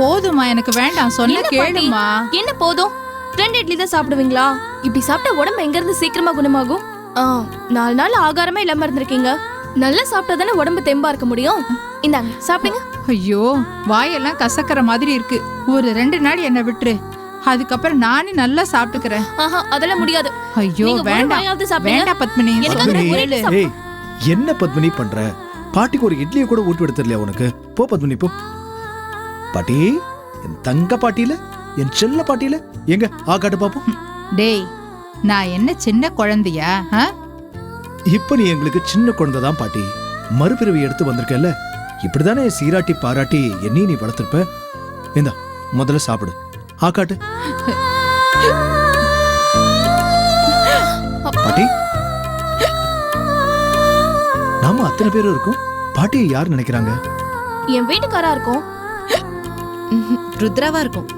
போதுமா எனக்கு வேண்டாம். சொன்ன என்ன பாட்டி? கேளுமா என்ன போதும்? ரெண்டு இட்லி தான் சாப்பிடுவீங்களா? இப்படி சாப்பிட்டா உடம்பு எங்க இருந்து சீக்கிரமா குணமாகும்? ஆ, நாலு நாள் ஆகாரமே இல்லாம இருந்திருக்கீங்க. நல்லா சாப்பிட்டா தானே உடம்பு தெம்பா இருக்க முடியும்? இந்தாங்க சாப்பிடுங்க. ஐயோ வாயெல்லாம் கசக்கிற மாதிரி இருக்கு. ஒரு ரெண்டு நாள் என்ன விட்டுரு. அதுக்கப்புறம் நானே நல்லா சாப்பிட்டுக்கிறேன். ஆஹா அதெல்லாம் முடியாது. ஐயோ நீங்க ஒரு வேண்டாம். வாயாவது சாப்பிடுங்க. வேண்டாம் பத்மினி. சொல்றேன் ஒரே. ஏய் என்ன பத்மினி பண்ற? பாட்டிக்கு ஒரு இட்லியை கூட ஊட்டி தெரியல உனக்கு? போ பத்மினி போ. பாட்டி என் தங்க பாட்டியில என் செல்ல பாட்டியில எங்க ஆ காட்டு பாப்போம் டேய் நான் என்ன சின்ன குழந்தையா? இப்ப நீ எங்களுக்கு சின்ன குழந்தை தான் பாட்டி. மறுபிறவி எடுத்து வந்திருக்கல இப்படிதானே சீராட்டி பாராட்டி என்னையும் நீ வளர்த்திருப்ப? இந்தா முதல்ல சாப்பிடு. ஆ காட்டு. பாட்டி நாம அத்தனை பேரும் இருக்கோம். பாட்டியை யார் நினைக்கிறாங்க? என் வீட்டுக்காரா இருக்கும். ருத்ராவா இருக்கும்.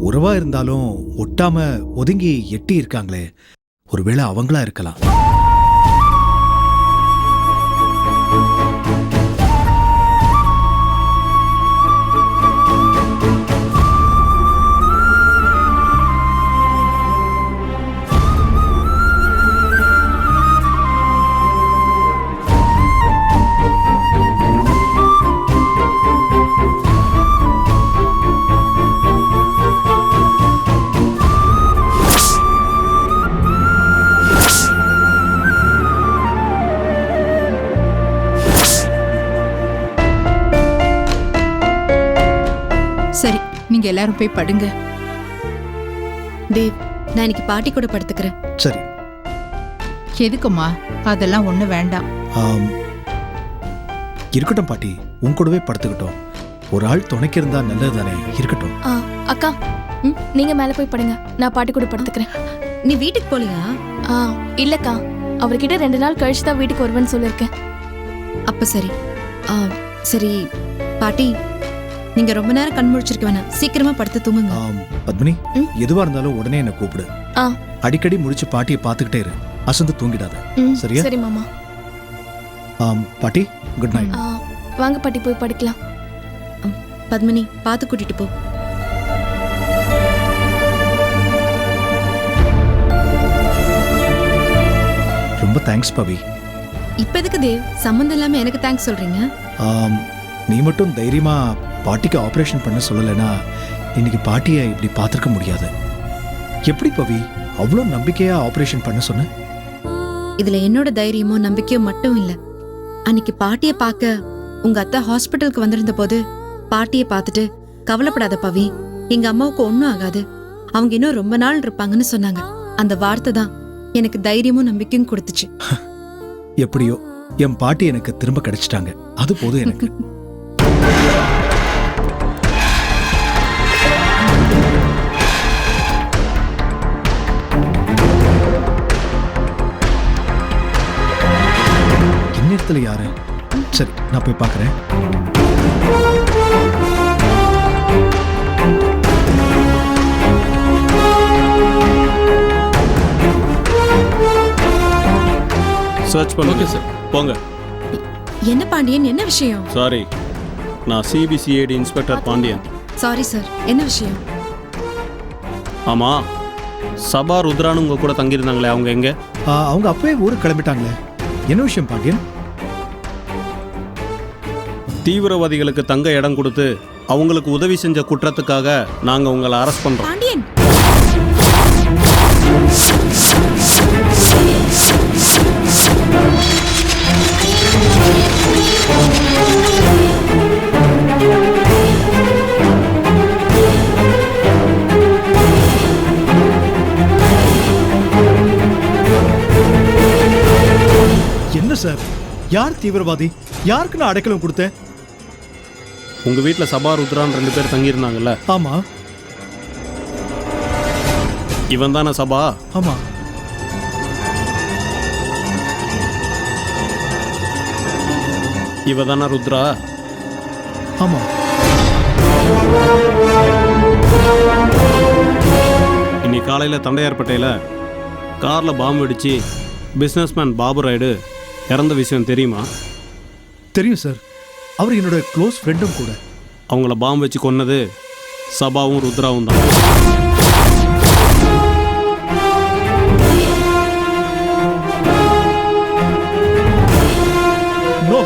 உறவா இருந்தாலும் ஒட்டாம ஒதுங்கி எட்டி இருக்காங்களே. ஒருவேளை அவங்களா இருக்கலாம். நீங்க எல்லாரும் போய் படுங்க. தேவ் நான் இன்னைக்கு பாட்டி கூட படுத்துக்கிறேன். சரி. எதுக்குமா அதெல்லாம் ஒண்ணு வேண்டாம். ஆம். இருக்கட்டும் பாட்டி உன் கூடவே படுத்துக்கிட்டோம். ஒரு ஆள் துணைக்கு இருந்தா நல்லது தானே இருக்கட்டும். ஆ, அக்கா ம், நீங்க மேல போய் படுங்க. நான் பாட்டி கூட படுத்துக்கிறேன். நீ வீட்டுக்கு போலியா? ஆ இல்லக்கா. அவர்கிட்ட ரெண்டு நாள் கழிச்சு தான் வீட்டுக்கு வருவேன்னு சொல்லியிருக்கேன். அப்ப சரி. ஆ, சரி. பாட்டி நீங்க ரொம்ப நேரம் கண் முழிச்சிருக்க வேணாம். சீக்கிரமா படுத்து தூங்குங்க. ஆம், பத்மினி ம். எதுவா இருந்தாலும் உடனே என்ன கூப்பிடு. ஆ. அடிக்கடி முடிச்சு பாட்டியை பார்த்துக்கிட்டே இரு. அசந்து தூங்கிடாத. ம், சரியா? சரி மாமா. ஆம், பாட்டி குட் நைட் ஆ, வாங்க பாட்டி போய் படுக்கலாம். பத்மினி பார்த்து கூட்டிட்டு போ. ரொம்ப தேங்க்ஸ் பவி. இப்ப எதுக்கு தேவ்? சம்மந்தம் இல்லாம எனக்கு தேங்க்ஸ் சொல்றீங்க? ஆம், நீ மட்டும் தைரியமா பாட்டிக்கு ஆபரேஷன் பண்ண சொல்லலைன்னா இன்னைக்கு பாட்டியை இப்படி பார்த்துருக்க முடியாது. எப்படி பவி? அவ்வளோ நம்பிக்கையா ஆபரேஷன் பண்ண சொன்ன? இதுல என்னோட தைரியமோ நம்பிக்கையோ மட்டும் இல்ல. அன்னைக்கு பாட்டிய பார்க்க உங்க அத்தை ஹாஸ்பிட்டலுக்கு வந்திருந்த போது பாட்டிய பார்த்துட்டு கவலைப்படாத பவி எங்க அம்மாவுக்கு ஒண்ணும் ஆகாது. அவங்க இன்னும் ரொம்ப நாள் இருப்பாங்கன்னு சொன்னாங்க. அந்த வார்த்தை தான் எனக்கு தைரியமும் நம்பிக்கையும் கொடுத்துச்சு. எப்படியோ என் பாட்டி எனக்கு திரும்ப கிடைச்சிட்டாங்க. அது போதும் எனக்கு. இந்நேரத்துல யாரு? சரி நான் போய் பார்க்கறேன் சர்ச் பண்ணுங்க. சார் போங்க. என்ன பாண்டியன்? என்ன விஷயம்? சாரி நான் CBCID inspector Pandian. Sorry sir என்ன விஷயம்? ஆமா. சபா ருத்ரான்னு உங்க கூட தங்கியிருந்தாங்களே அவங்க எங்க? ஆ, அவங்க அப்பவே ஊருக்கு கிளம்பிட்டாங்களே. என்ன விஷயம் பாண்டியன்? தீவிரவாதிகளுக்கு தங்க இடம் கொடுத்து அவங்களுக்கு உதவி செஞ்ச குற்றத்துக்காக நாங்க உங்களை அரெஸ்ட் பண்றோம். பாண்டியன்! என்ன சார்? யார் தீவிரவாதி? யாருக்கு நான் அடைக்கலம் கொடுத்தேன்? உங்க வீட்ல சபா ருத்ரான்னு ரெண்டு பேர் தங்கியிருந்தாங்கல்ல? ஆமா. இவன் தானே சபா? ஆமா. இவ தானே ருத்ரா? ஆமா. இன்னைக்கு காலையில தண்டையார்பேட்டையில கார்ல பாம்பு வெடிச்சு பிசினஸ்மேன் பாபு ராயுடு இறந்த விஷயம் தெரியுமா? தெரியும் சார். அவர் என்னோட க்ளோஸ் ஃப்ரெண்டும் கூட. அவங்கள பாம்பு வச்சு கொன்னது சபாவும் ருத்ராவும் தான். நோ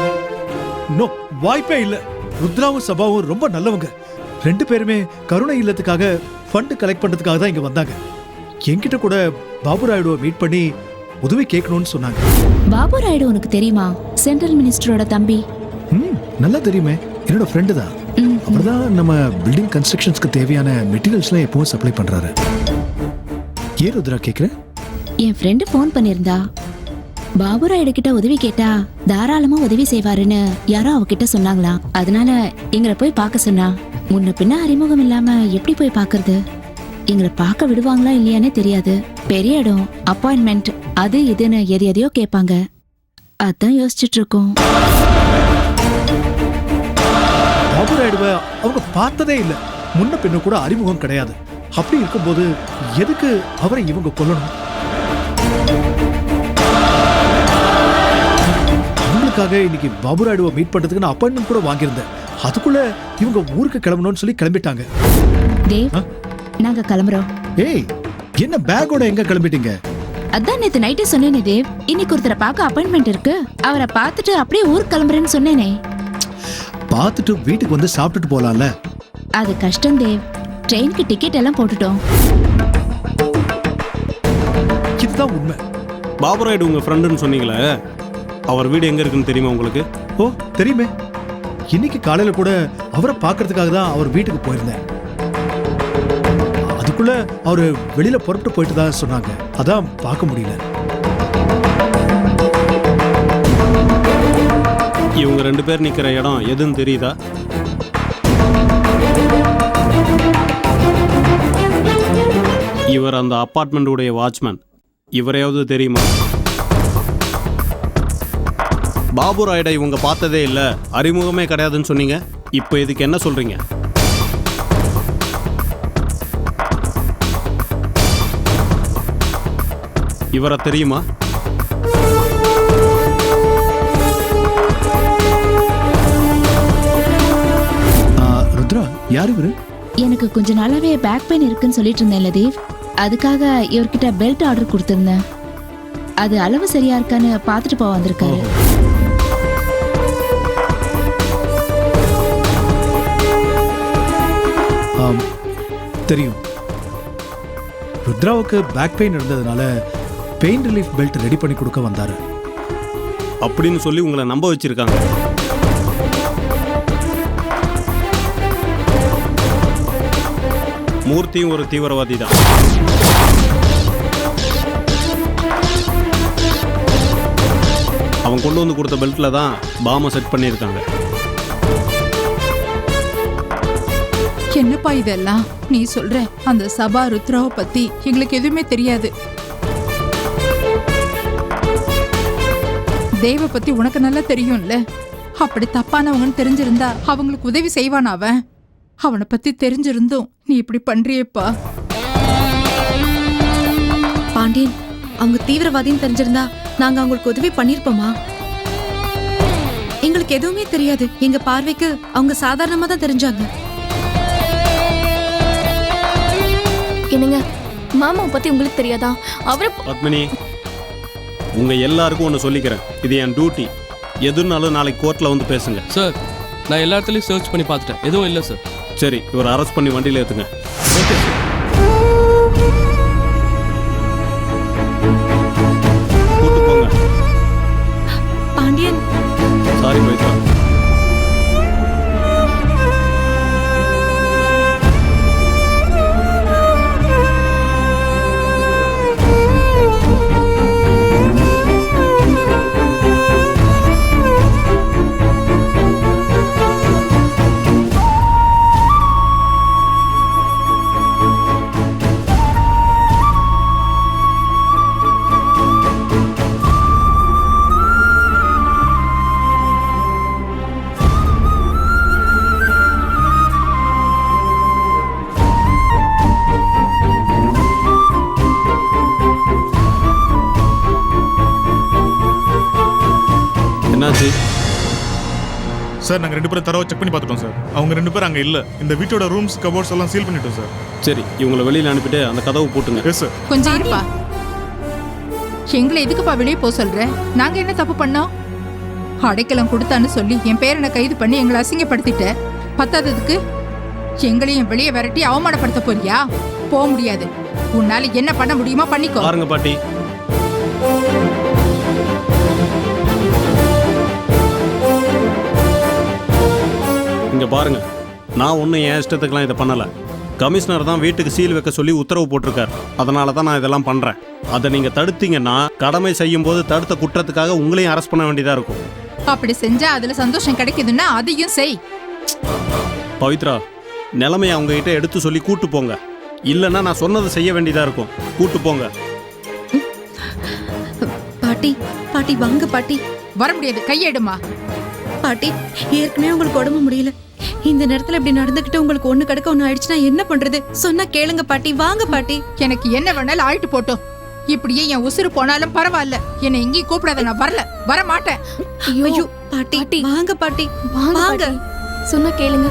நோ வாய்ப்பே இல்ல. ருத்ராவும் சபாவும் ரொம்ப நல்லவங்க. ரெண்டு பேருமே கருணை இல்லத்துக்காக ஃபண்ட் கலெக்ட் பண்றதுக்காக தான் இங்க வந்தாங்க. என்கிட்ட கூட பாபு ராயுடுவை மீட் பண்ணி உதவி கேட்கணும்னு சொன்னாங்க. பாபு ராயுடு உனக்கு தெரியுமா? சென்ட்ரல் மினிஸ்டரோட தம்பி. நல்லா தெரியுமே என்னோட ஃப்ரெண்டு தான். அவர் தான் நம்ம பில்டிங் கன்ஸ்ட்ரக்ஷன்ஸ்க்கு தேவையான மெட்டீரியல்ஸ்லாம் எப்பவும் சப்ளை பண்றாரு. ஏன் ருத்ரா கேக்குறேன் என் ஃப்ரெண்டு ஃபோன் பண்ணியிருந்தா. பாபு ராயுடு கிட்ட உதவி கேட்டா தாராளமா உதவி செய்வாருன்னு யாரோ அவகிட்ட சொன்னாங்களாம். அதனால எங்களை போய் பார்க்க சொன்னா முன்ன பின்ன அறிமுகம் இல்லாம எப்படி போய் பார்க்கறது? எங்களை பார்க்க விடுவாங்களா இல்லையானே தெரியாது. பெரிய இடம் அப்பாயின்மெண்ட் அது இதுன்னு எது எதையோ கேட்பாங்க. அதான் யோசிச்சுட்டு இருக்கோம். பாபு ராயுடுவை அவங்க பார்த்ததே இல்ல. முன்ன பின்ன கூட அறிமுகம் கிடையாது. அப்படி இருக்கும்போது எதுக்கு அவரை இவங்க கொல்லணும்? அவங்களுக்காக இன்னைக்கு பாபு ராயுடுவை மீட் பண்றதுக்கு நான் அப்பாயின்மெண்ட் கூட வாங்கியிருந்தேன். அதுக்குள்ள இவங்க ஊருக்கு கிளம்பணும்னு சொல்லி கிளம்பிட்டாங்க. தேவ்? நாங்க கிளம்புறோம். ஏய் என்ன பேக்கோட எங்க கிளம்பிட்டீங்க? அதான் நேத்து நைட்டே சொன்னேனே தேவ் இன்னைக்கு ஒருத்தரை பார்க்க அப்பாயின்மெண்ட் இருக்கு. அவரை பார்த்துட்டு அப்படியே ஊருக்கு கிளம்புறேன்னு சொன்னேனே. பார்த்துட்டு வீட்டுக்கு வந்து சாப்பிட்டுட்டு போலாம்ல. அது கஷ்டம் தேவ். ட்ரெயினுக்கு டிக்கெட் எல்லாம் போட்டுட்டோம். இதுதான் உண்மை. பாபு ராயுடு உங்கள் ஃப்ரெண்டுன்னு சொன்னீங்களே அவர் வீடு எங்கே இருக்குன்னு தெரியுமா உங்களுக்கு? ஓ தெரியுமே. இன்னைக்கு காலையில கூட அவரை பார்க்கறதுக்காக தான் அவர் வீட்டுக்கு போயிருந்தேன். அதுக்குள்ள அவர் வெளியில புறப்பட்டு போயிட்டு தான் சொன்னாங்க. அதான் பார்க்க முடியல. இவங்க ரெண்டு பேர் நிற்கிற இடம் எதுன்னு தெரியுதா? இவர் அந்த அப்பார்ட்மெண்ட்டுடைய வாட்ச்மேன் இவரையாவது தெரியுமா? பாபு ராயுடை இவங்க பார்த்ததே இல்லை. அறிமுகமே கிடையாதுன்னு சொன்னீங்க. இப்போ இதுக்கு என்ன சொல்கிறீங்க இவரை தெரியுமா? யார் இவரு? எனக்கு கொஞ்ச நாளாவே பேக் பெயின் இருக்குன்னு சொல்லிட்டு இருந்தேன்ல தேவ். அதுக்காக இவர்கிட்ட பெல்ட் ஆர்டர் கொடுத்திருந்தேன். அது அளவு சரியா இருக்கான்னு பார்த்துட்டு போக வந்திருக்காரு. ஆம், தெரியும். ருத்ராவுக்கு பேக் பெயின் இருந்ததுனால பெயின் ரிலீஃப் பெல்ட் ரெடி பண்ணி கொடுக்க வந்தாரு. அப்படின்னு சொல்லி உங்களை நம்ப வச்சிருக்காங்க. மூர்த்தியும் ஒரு தீவிரவாதி தான். அவன் கொண்டு வந்து கொடுத்த பெல்ட்ல தான் பாமை செட் பண்ணியிருக்காங்க. என்னப்பா இதெல்லாம்? நீ சொல்ற அந்த சபா ருத்ராவை பத்தி எங்களுக்கு எதுவுமே தெரியாது. தேவ பத்தி உனக்கு நல்லா தெரியும்ல? அப்படி தப்பானவங்கன்னு தெரிஞ்சிருந்தா அவங்களுக்கு உதவி செய்வானா அவன்? அவனை பத்தி தெரிஞ்சிருந்தும் நீ இப்படி பண்றியேப்பா. பாண்டியன் அவங்க தீவிரவாதின்னு தெரிஞ்சிருந்தா நாங்க அவங்களுக்கு உதவி பண்ணிருப்போமா? எங்களுக்கு எதுவுமே தெரியாது. எங்க பார்வைக்கு அவங்க சாதாரணமா தான் தெரிஞ்சாங்க. என்னங்க மாமாவை பத்தி உங்களுக்கு தெரியாதா? அவரை பத்மினி உங்க எல்லாருக்கும் ஒன்று சொல்லிக்கிறேன். இது என் டியூட்டி எதுனாலும் நாளைக்கு கோர்ட்ல வந்து பேசுங்க. சார் நான் எல்லா இடத்துலையும் சர்ச் பண்ணி பார்த்துட்டேன். எதுவும் இல்லை சார் சரி இவர் அரெஸ்ட் பண்ணி வண்டியில் ஏற்றுங்க சார் நாங்கள் ரெண்டு பேரும் தரவை செக் பண்ணி பார்த்துட்டோம் சார். அவங்க ரெண்டு பேரும் அங்கே இல்லை. இந்த வீட்டோட ரூம்ஸ் கபோர்ட்ஸ் எல்லாம் சீல் பண்ணிட்டோம் சார். சரி இவங்களை வெளியில் அனுப்பிட்டு அந்த கதவை போட்டுங்க. எஸ் சார் கொஞ்சம் இருப்பா. எங்களை எதுக்குப்பா வெளியே போக சொல்ற? நாங்க என்ன தப்பு பண்ணோம்? அடைக்கலம் கொடுத்தான்னு சொல்லி என் பேரனை கைது பண்ணி எங்களை அசிங்கப்படுத்திட்ட? பத்தாததுக்கு எங்களையும் வெளியே விரட்டி அவமானப்படுத்த போறியா? போக முடியாது. உன்னால என்ன பண்ண முடியுமோ பண்ணிக்கோ. பாருங்க பாட்டி. இங்க பாருங்க. நான் ஒன்றும் என் இஷ்டத்துக்குலாம் இதை பண்ணல. கமிஷனர் தான் வீட்டுக்கு சீல் வைக்க சொல்லி உத்தரவு போட்டிருக்கார். அதனால தான் நான் இதெல்லாம் பண்றேன். அதை நீங்க தடுத்தீங்கன்னா கடமை செய்யும் போது தடுத்த குற்றத்துக்காக உங்களையும் அரெஸ்ட் பண்ண வேண்டியதா இருக்கும். அப்படி செஞ்சா அதுல சந்தோஷம் கிடைக்குதுன்னா அதையும் செய். பவித்ரா நிலைமையை அவங்க கிட்ட எடுத்து சொல்லி கூட்டு போங்க. இல்லைன்னா நான் சொன்னதை செய்ய வேண்டியதா இருக்கும். கூட்டு போங்க. பாட்டி பாட்டி வாங்க பாட்டி. வர முடியாது. கையெடுமா பாட்டி ஏற்கனவே உங்களுக்கு உடம்பு முடியல. இந்த நேரத்துல இப்படி நடந்துகிட்டு உங்களுக்கு ஒண்ணு கிடக்க ஒண்ணு ஆயிடுச்சுன்னா என்ன பண்றது? சொன்னா கேளுங்க பாட்டி வாங்க பாட்டி. எனக்கு என்ன வேணாலும் ஆயிட்டு போட்டோம். இப்படியே என் உசுறு போனாலும் பரவாயில்ல. என்னை எங்கேயும் கூப்பிடாத நான் வரல. வர மாட்டேன் ஐயோ பாட்டி. வாங்க பாட்டி. வாங்க. சொன்னா கேளுங்க.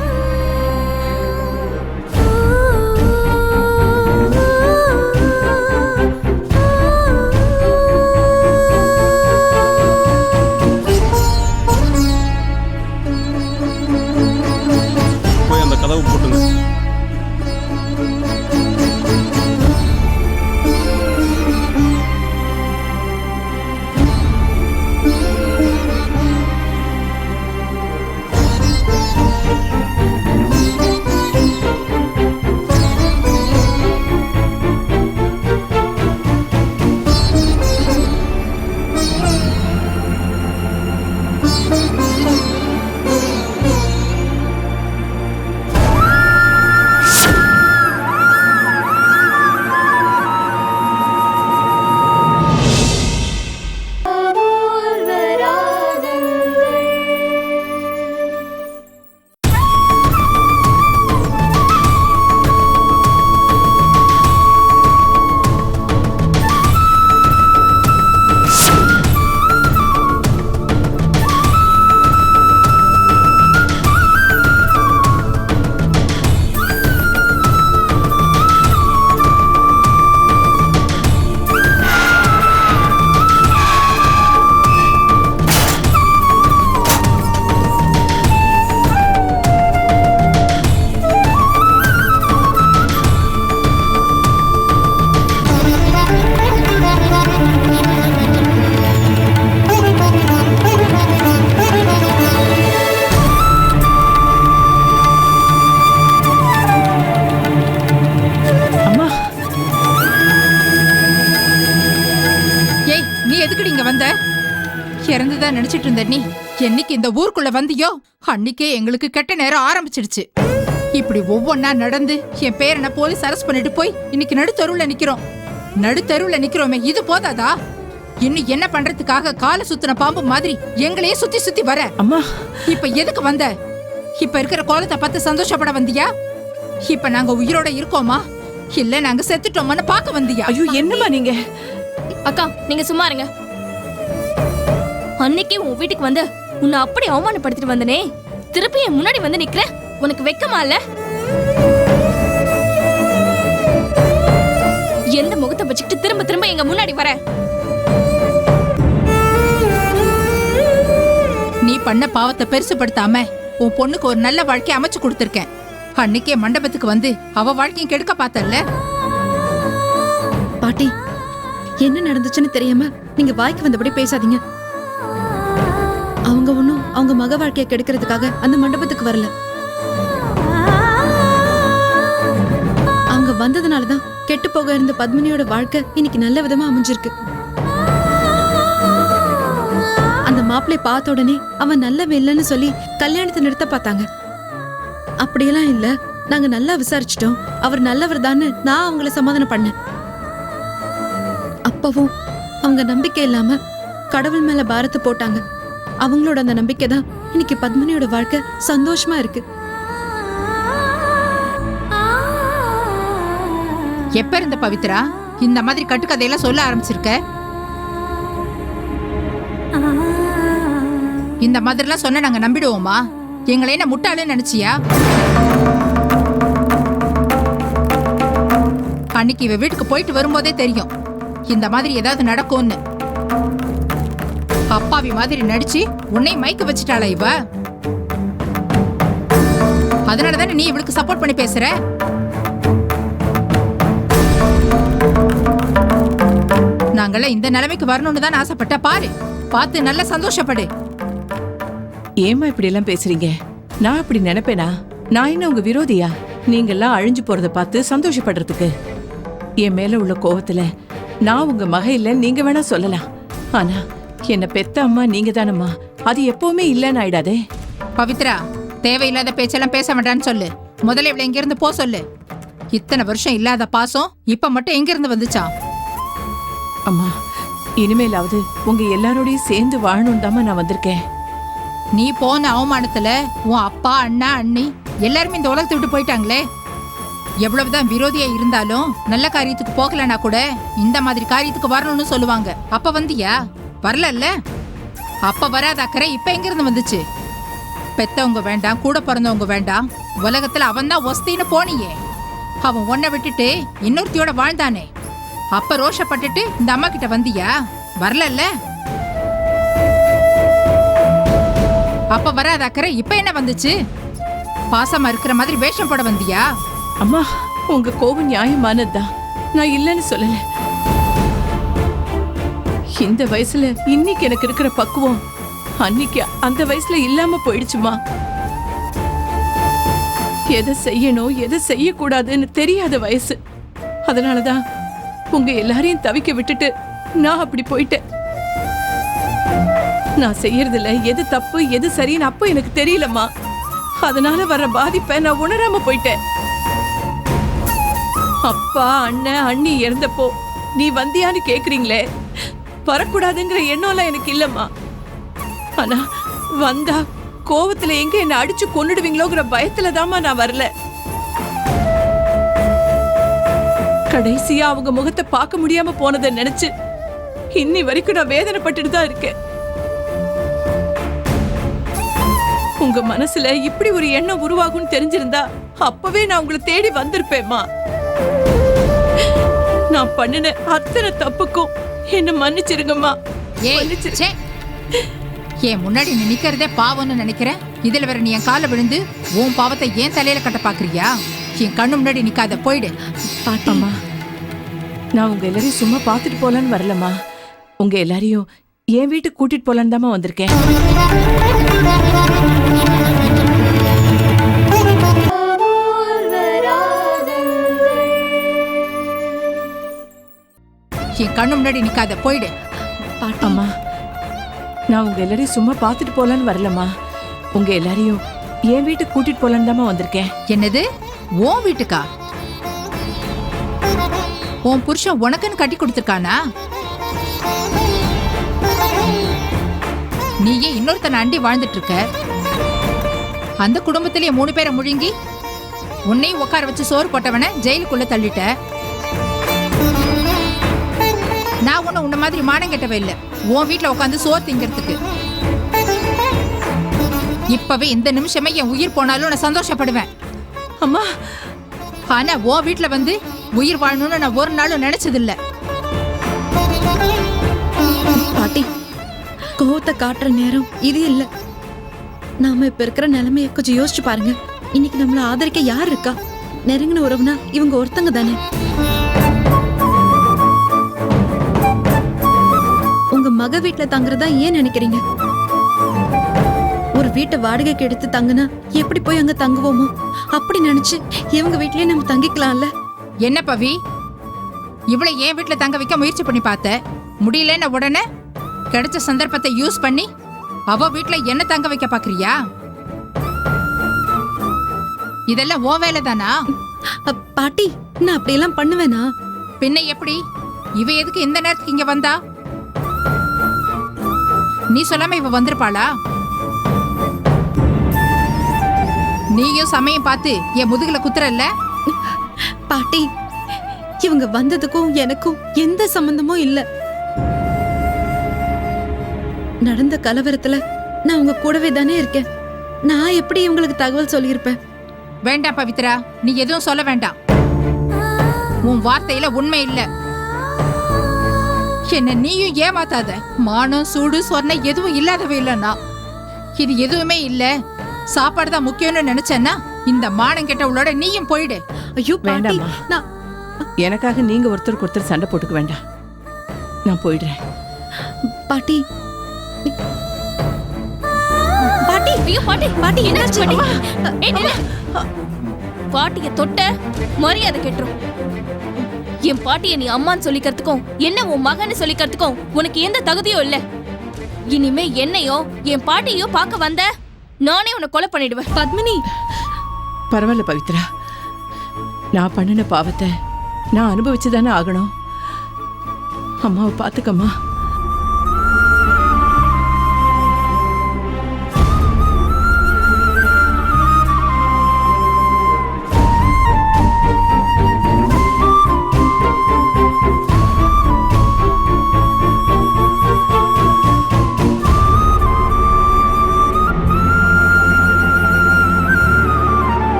ஏய் நீ எதுக்குடி இங்க வந்த? இறந்துதான் நினைச்சிட்டு இருந்த நீ? என்னைக்கு இந்த ஊருக்குள்ள வந்தியோ? அன்னைக்கே எங்களுக்கு கெட்ட நேரம் ஆரம்பிச்சிடுச்சு. இப்படி ஒவ்வொன்னா நடந்து என் பேரனை போலீஸ் அரெஸ்ட் பண்ணிட்டு போய் இன்னைக்கு நடுத்தருவுல நிக்கிறோம். நடுத்தருவுல நிக்கிறோமே இது போதாதா? இன்னும் என்ன பண்றதுக்காக காலை சுத்தின பாம்பு மாதிரி எங்களையே சுத்தி சுத்தி வர? அம்மா. இப்ப எதுக்கு வந்த? இப்ப இருக்கிற கோலத்தை பார்த்து சந்தோஷப்பட வந்தியா? இப்ப நாங்க உயிரோட இருக்கோமா? இல்ல நாங்க செத்துட்டோமான்னு பார்க்க வந்தியா? ஐயோ என்னம்மா நீங்க? அக்கா நீங்க சும்மா இருங்க. அன்னைக்கே உன் வீட்டுக்கு வந்து உன்னை அப்படி அவமானப்படுத்திட்டு வந்தனே. திருப்பி என் முன்னாடி வந்து நிக்கிற? உனக்கு வெக்கமா இல்ல? எந்த முகத்தை வச்சுக்கிட்டு திரும்ப திரும்ப எங்க முன்னாடி வர? நீ பண்ண பாவத்தை பெருசுபடுத்தாம உன் பொண்ணுக்கு ஒரு நல்ல வாழ்க்கை அமைச்சு கொடுத்திருக்கேன். அன்னைக்கே மண்டபத்துக்கு வந்து அவ வாழ்க்கையும் கெடுக்க பார்த்தல்ல பாட்டி என்ன நடந்துச்சுன்னு தெரியாம நீங்க வாய்க்கு வந்தபடி பேசாதீங்க. அவங்க ஒண்ணும் அவங்க மக வாழ்க்கையை கெடுக்கிறதுக்காக அந்த மண்டபத்துக்கு வரல. அவங்க வந்ததுனாலதான் கெட்டு போக இருந்த பத்மினியோட வாழ்க்கை இன்னைக்கு நல்ல விதமா அமைஞ்சிருக்கு. அந்த மாப்பிள்ளை பார்த்த உடனே அவன் நல்ல இல்லைன்னு சொல்லி கல்யாணத்தை நிறுத்த பார்த்தாங்க. அப்படியெல்லாம் இல்ல நாங்க நல்லா விசாரிச்சிட்டோம். அவர் நல்லவர் நான் அவங்கள சமாதானம் பண்ணேன். அப்பவும் அவங்க நம்பிக்கை இல்லாம கடவுள் மேல பாரத்தை போட்டாங்க. அவங்களோட அந்த நம்பிக்கை தான் இன்னைக்கு பத்மினியோட வாழ்க்கை சந்தோஷமா இருக்கு. எப்ப இருந்த பவித்ரா? இந்த மாதிரி கட்டுக்கதையெல்லாம் சொல்ல ஆரம்பிச்சிருக்க? இந்த மாதிரிலாம் சொன்ன நாங்க நம்பிடுவோமா? எங்களை என்ன முட்டாளுன்னு நினைச்சியா? அன்னைக்கு இவ வீட்டுக்கு போயிட்டு வரும்போதே தெரியும். இந்த மாதிரி ஏதாவது நடக்கும்னு. அப்பாவி மாதிரி நடிச்சு உன்னை மயக்க வச்சுட்டாளா இவ? அதனால தானே நீ இவளுக்கு சப்போர்ட் பண்ணி பேசுற? நாங்கெல்லாம் இந்த நிலைமைக்கு வரணும்னு தான் ஆசைப்பட்ட பாரு. பார்த்து நல்லா சந்தோஷப்படு. ஏமா இப்படி எல்லாம் பேசுறீங்க? நான் அப்படி நினைப்பேனா? நான் என்ன உங்க விரோதியா? நீங்கெல்லாம் அழிஞ்சு போறத பார்த்து சந்தோஷப்படுறதுக்கு. என் மேல உள்ள கோவத்துல நான் உங்க மக இல்ல நீங்க வேணா சொல்லலாம். ஆனா என்ன பெத்த அம்மா நீங்க தானம்மா. அது எப்பவுமே இல்லைன்னு ஆயிடாதே. பவித்ரா தேவையில்லாத பேச்செல்லாம் பேச வேண்டாம்னு சொல்லு. முதல்ல இவளை எங்க இருந்து போ சொல்லு. இத்தனை வருஷம் இல்லாத பாசம் இப்ப மட்டும் எங்க இருந்து வந்துச்சா? அம்மா இனிமேலாவது உங்க எல்லாரோடையும் சேர்ந்து வாழணும் நான் வந்திருக்கேன். நீ போன அவமானத்துல உன் அப்பா அண்ணா அண்ணி எல்லாருமே இந்த உலகத்தை விட்டு போயிட்டாங்களே. எவ்வளவுதான் விரோதியா இருந்தாலும் நல்ல காரியத்துக்கு போகலனா கூட இந்த மாதிரி காரியத்துக்கு வரணும்னு சொல்லுவாங்க. அப்ப வந்தியா? வரலல்ல? அப்ப வராத அக்கறை இப்ப எங்க இருந்து வந்துச்சு? பெத்தவங்க வேண்டாம் கூட பிறந்தவங்க வேண்டாம். உலகத்துல அவன் தான் ஒஸ்தின்னு போனியே. அவன் உன்னை விட்டுட்டு இன்னொருத்தியோட வாழ்ந்தானே. அப்ப ரோஷப்பட்டுட்டு இந்த அம்மா கிட்ட வந்தியா? வரலல்ல? அப்ப வராத அக்கறை இப்ப என்ன வந்துச்சு? பாசமா இருக்கிற மாதிரி வேஷம் போட வந்தியா? அம்மா உங்க கோபம் நியாயமானதுதான். நான் இல்லைன்னு சொல்லல. இந்த வயசுல இன்னைக்கு எனக்கு இருக்கிற பக்குவம் அன்னைக்கு அந்த வயசுல இல்லாம போயிடுச்சுமா. எதை செய்யணும் எதை செய்யக்கூடாதுன்னு தெரியாத வயசு. அதனாலதான் உங்க எல்லாரையும் தவிக்க விட்டுட்டு நான் அப்படி போயிட்டேன். நான் செய்யறதுல எது தப்பு எது சரின்னு அப்போ எனக்கு தெரியலம்மா. அதனால வர்ற பாதிப்பை நான் உணராம போயிட்டேன். அப்பா அண்ணன் அண்ணி இறந்தப்போ நீ வந்தியான்னு கேக்குறீங்களே? வரக்கூடாதுங்கிற எண்ணம்லாம் எனக்கு இல்லம்மா. ஆனா வந்தா கோவத்துல எங்க என்ன அடிச்சு கொன்னுடுவீங்களோங்கிற பயத்துல தாமா நான் வரல. கடைசியா அவங்க முகத்தை பார்க்க முடியாம போனதை நினைச்சு இன்னி வரைக்கும் நான் வேதனைப்பட்டுட்டு தான் இருக்கேன். உங்க மனசுல இப்படி ஒரு எண்ணம் உருவாகும்னு தெரிஞ்சிருந்தா அப்பவே நான் உங்களை தேடி வந்திருப்பேம்மா. நான் பண்ணின அத்தனை தப்புக்கும் என்ன மன்னிச்சிருங்கம்மா. என் முன்னாடி நீ நிக்கிறதே பாவம்னு நினைக்கிறேன்? இதுல வேற நீ என் கால விழுந்து உன் பாவத்தை ஏன் தலையில கட்ட பாக்குறியா என் கண்ணு முன்னாடி நிக்காத போயிடு. பாட்டி அம்மா நான் உங்க எல்லாரையும் சும்மா பார்த்துட்டு போலான்னு வரலம்மா. உங்க எல்லாரையும் என் வீட்டுக்கு கூட்டிட்டு போலான்னு தாம்மா வந்திருக்கேன். என் கண்ணு முன்னாடி நிக்காத. போயிடு. அம்மா நான் உங்க எல்லாரையும் சும்மா பார்த்துட்டு போலான்னு வரலம்மா. உங்க எல்லாரையும் என் வீட்டுக்கு கூட்டிட்டு போலான்னு தாம்மா வந்திருக்கேன். என்னது? உன் வீட்டுக்கா? உன் புருஷன் உனக்குன்னு கட்டி கொடுத்துருக்கானா? நீயே இன்னொருத்தனை அண்டி வாழ்ந்துட்டு இருக்க அந்த குடும்பத்திலேயே மூணு பேரை முழுங்கி உன்னையும் உட்கார வச்சு சோறு போட்டவன ஜெயிலுக்குள்ள தள்ளிட்ட. ஒண்ணு உன்ன மாதிரி மானம் கெட்டவ இல்ல. உன் வீட்ல உட்காந்து சோறு திங்கிறதுக்கு. இப்பவே இந்த நிமிஷமே என் உயிர் போனாலும் நான் சந்தோஷப்படுவேன். அம்மா. ஆனா உன் வீட்ல வந்து உயிர் வாழணும்னு நான் ஒரு நாளும் நினைச்சதில்ல. பாட்டி கோவத்தை காட்டுற நேரம் இது இல்ல. நாம இப்ப இருக்கிற நிலைமைய கொஞ்சம் யோசிச்சு பாருங்க. இன்னைக்கு நம்மள ஆதரிக்க யார் இருக்கா? நெருங்கின உறவுனா இவங்க ஒருத்தங்க தானே. மக வீட்ல தங்குறதா ஏன் நினைக்கிறீங்க? ஒரு வீட்டை வாடகைக்கு எடுத்து தங்குனா எப்படி போய் அங்க தங்குவோமோ? அப்படி நினைச்சு இவங்க வீட்லயே நம்ம தங்கிக்கலாம்ல. என்ன பவி? இவளை என் வீட்ல தங்க வைக்க முயற்சி பண்ணி பார்த்த? முடியலன்னு உடனே கிடைச்ச சந்தர்ப்பத்தை யூஸ் பண்ணி அவ வீட்ல என்ன தங்க வைக்க பாக்குறியா இதெல்லாம் ஓ வேலை தானா? பாட்டி நான் அப்படியெல்லாம் பண்ணுவேனா? பின்ன எப்படி? இவ எதுக்கு இந்த நேரத்துக்கு இங்க வந்தா? நீ சொல்லாம இவ வந்திருப்பாளா? நீயும் சமயம் பார்த்து என் முதுகுல குத்துறல்ல பாட்டி இவங்க வந்ததுக்கும் எனக்கும் எந்த சம்பந்தமும் இல்ல. நடந்த கலவரத்துல நான் உங்க கூடவே தானே இருக்கேன். நான் எப்படி இவங்களுக்கு தகவல் சொல்லியிருப்பேன்? வேண்டாம் பவித்ரா நீ எதுவும் சொல்ல வேண்டாம். உன் வார்த்தையில உண்மை இல்ல. என்ன நீயும் ஏமாத்தாத. மானம் சூடு சொன்ன எதுவும் இல்லாதவ இல்லைன்னா இது எதுவுமே இல்ல. சாப்பாடு தான் முக்கியம்னு நினைச்சேன்னா இந்த மானம் கெட்டவளோட நீயும் போயிடு. ஐயோ பாட்டி வேண்டாம்மா. நான் எனக்காக நீங்க ஒருத்தருக்கு ஒருத்தர் சண்டை போட்டுக்க வேண்டாம். நான் போயிடுறேன். பாட்டி. பாட்டி. ஐயோ பாட்டி பாட்டி என்னாச்சு பாட்டி? ஏய், நில்லு. பாட்டிய தொட்ட மரியாதை கெட்டுரும். என் பாட்டிய நீ அம்மான்னு சொல்லிக்கிறதுக்கும் என்ன உன் மகன்னு சொல்லிக்கிறதுக்கும் உனக்கு எந்த தகுதியும் இல்ல. இனிமே என்னையோ என் பாட்டியோ பார்க்க வந்த நானே உன்னை கொலை பண்ணிடுவேன். பத்மினி! பரவாயில்ல பவித்ரா. நான் பண்ணின பாவத்தை நான் அனுபவிச்சு தானே ஆகணும். அம்மாவை பார்த்துக்கம்மா.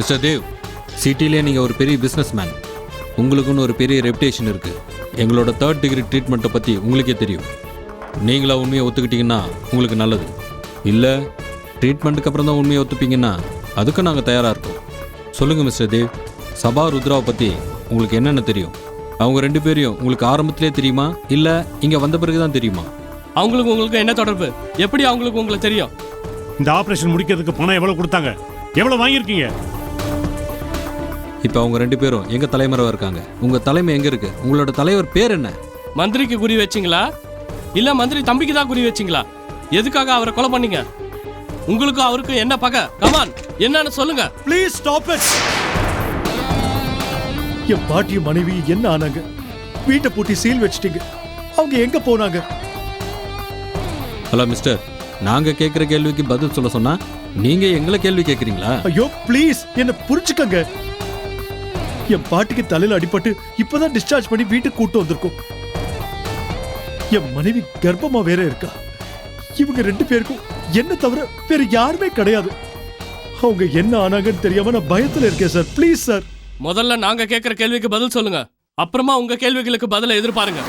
மிஸ்டர் தேவ் சிட்டிலே நீங்கள் ஒரு பெரிய பிஸ்னஸ் மேன் உங்களுக்குன்னு ஒரு பெரிய ரெப்புடேஷன் இருக்குது எங்களோட தேர்ட் டிகிரி ட்ரீட்மெண்ட்டை பற்றி உங்களுக்கே தெரியும். நீங்களா உண்மையை ஒத்துக்கிட்டீங்கன்னா உங்களுக்கு நல்லது. இல்லை ட்ரீட்மெண்ட்டுக்கு அப்புறம் தான் உண்மையை ஒத்துப்பீங்கன்னா அதுக்கு நாங்கள் தயாராக இருக்கோம். சொல்லுங்கள் மிஸ்டர் தேவ் சபா ருத்ராவை பற்றி உங்களுக்கு என்னென்ன தெரியும்? அவங்க ரெண்டு பேரையும் உங்களுக்கு ஆரம்பத்திலே தெரியுமா? இல்லை இங்கே வந்த பிறகு தான் தெரியுமா? அவங்களுக்கு உங்களுக்கு என்ன தொடர்பு? எப்படி அவங்களுக்கு உங்களை தெரியும்? இந்த ஆபரேஷன் முடிக்கிறதுக்கு பணம் எவ்வளவு கொடுத்தாங்க? எவ்வளவு வாங்கியிருக்கீங்க? இப்போ அவங்க ரெண்டு பேரும் எங்கள் தலைமறைவாக இருக்காங்க? உங்கள் தலைமை எங்கே இருக்குது உங்களோட தலைவர் பேர் என்ன? மந்திரிக்கு குறி வச்சிங்களா? இல்ல மந்திரி தம்பிக்கு தான் குறி வச்சிங்களா? எதுக்காக அவரை கொலை பண்ணீங்க? உங்களுக்கும் அவருக்கும் என்ன பகை? கமான் என்னன்னு சொல்லுங்க. ப்ளீஸ் ஸ்டாப் இட் என் பாட்டியும் மனைவி என்ன ஆனாங்க? வீட்டை பூட்டி சீல் வச்சிட்டீங்க. அவங்க எங்க போனாங்க? ஹலோ மிஸ்டர் நாங்கள் கேட்குற கேள்விக்கு பதில் சொல்ல சொன்னால் நீங்கள் எங்களை கேள்வி கேட்குறீங்களா ஐயோ ப்ளீஸ் என்ன புரிஞ்சுக்கங்க. என் பாட்டிக்கு தலையில அடிபட்டு இப்பதான் டிஸ்சார்ஜ் பண்ணி வீட்டுக்கு கூட்டு வந்திருக்கோம். என் மனைவி கர்ப்பமா வேற இருக்கா? இவங்க ரெண்டு பேருக்கும் என்ன தவிர வேற யாருமே கிடையாது. அவங்க என்ன ஆனாங்கன்னு தெரியாம நான் பயத்துல இருக்கேன் சார் ப்ளீஸ் சார் முதல்ல நாங்க கேட்கிற கேள்விக்கு பதில் சொல்லுங்க. அப்புறமா உங்க கேள்விகளுக்கு பதில எதிர்பாருங்க.